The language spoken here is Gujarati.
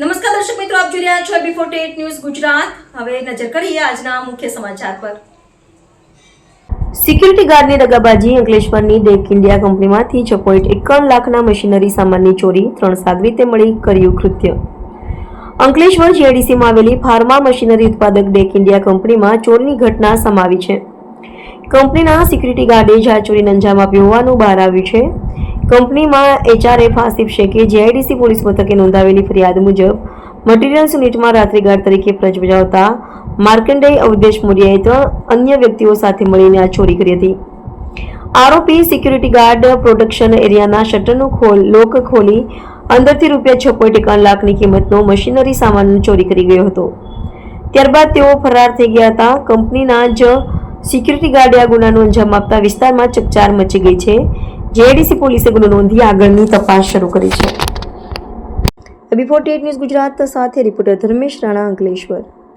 નમસ્કાર દર્શક મિત્રો, આપ જોઈ રહ્યા છો બિફોર ટેટ ન્યૂઝ ગુજરાત. હવે નજર કરીએ આજના મુખ્ય સમાચાર પર. સિક્યુરિટી ગાર્ડની દગાબાજી અંકલેશ્વરની ડેક ઇન્ડિયા કંપનીમાંથી છ પોઈન્ટ એકાવન લાખના મશીનરી સામાનની ચોરી ત્રણ સાગરીતે મળી કર્યું કૃત્ય. અંકલેશ્વર જીઆઈડીસીમાં આવેલી ફાર્મા મશીનરી ઉત્પાદક ડેક ઇન્ડિયા કંપનીમાં ચોરીની ઘટના સમાવી છે. કંપનીના સિક્યુરિટી ગાર્ડે જ આ ચોરીને અંજામ આપ્યો હોવાનું બહાર આવ્યું છે. કંપનીમાં એચઆરએફ Asif શેખે G I D C police મથકે નોંધાવેલી ફરિયાદ મુજબ મટીરિયલ્સ યુનિટમાં રાત્રિગાર્ડ તરીકે ફરજ બજાવતા માર્કંડેય અવધેશ મોરિયાએ ત્રણ અન્ય વ્યક્તિઓ સાથે મળીને આ ચોરી કરી હતી. આરોપી સિક્યુરિટી ગાર્ડ પ્રોડક્શન એરિયાના શટરનું ખોલ લોક ખોલી અંદરથી રૂપિયા છ પોઈન્ટ એકાવન લાખની કિંમતનો મશીનરી સામાન ચોરી કરી ગયો હતો. ત્યારબાદ તેઓ ફરાર થઈ ગયા હતા. કંપનીના જ સિક્યુરિટી ગાર્ડે આ ગુનાનો અંજામ આપતા વિસ્તારમાં ચકચાર મચી ગઈ છે. જેડીસી પોલીસે ગુનો નોંધી આગળની તપાસ શરૂ કરી છે. બિફોર ટેટ ન્યૂઝ ગુજરાત સાથે રિપોર્ટર ધર્મેશ રાણા અંકલેશ્વર.